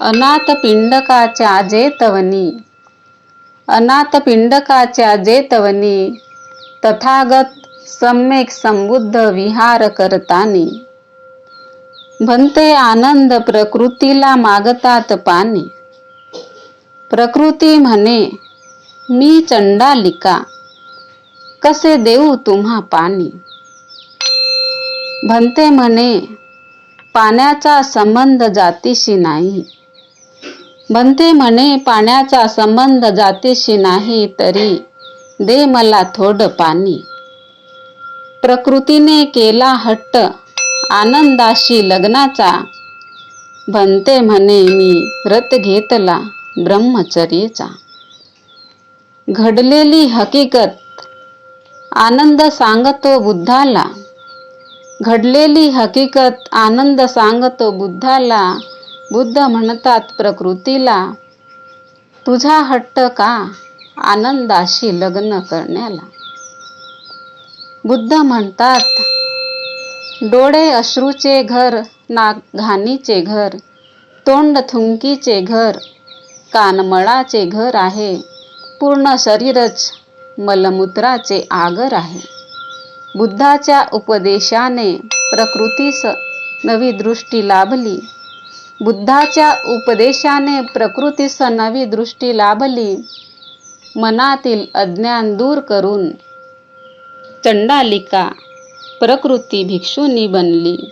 अनाथ पिंडकाच्या जेतवनी. अनाथ पिंडकाच्या जेतवनी. तथागत सम्यक संबुद्ध विहार करतानी. भंते आनंद प्रकृतीला मागतात पाणी प्रकृती म्हणे मी चंडालिका कसे देऊ तुम्हा पाणी भंते म्हणे पाण्याचा संबंध जातीशी नाही. बनते म्हणे पाण्याचा संबंध जातीशी नाही तरी दे मला थोडं पाणी. प्रकृतीने केला हट्ट आनंदाशी लग्नाचा. बनते म्हणे मी व्रत घेतला ब्रह्मचर्येचा. घडलेली हकीकत आनंद सांगतो बुद्धाला. घडलेली हकीकत आनंद सांगतो बुद्धाला. बुद्ध म्हणतात प्रकृतीला तुझा हट्ट का आनंदाशी लग्न करण्याला? बुद्ध म्हणतात डोळे अश्रूचे घर नाक घाणीचे घर तोंड थुंकीचे घर कानमळाचे घर आहे पूर्ण शरीरच मलमूत्राचे आगर आहे. बुद्धाच्या उपदेशाने प्रकृतीस नवी दृष्टी लाभली. बुद्धाच्या उपदेशाने प्रकृतीस नवी दृष्टी लाभली. मनातील अज्ञान दूर करून. चंडालिका प्रकृती भिक्षुनी बनली.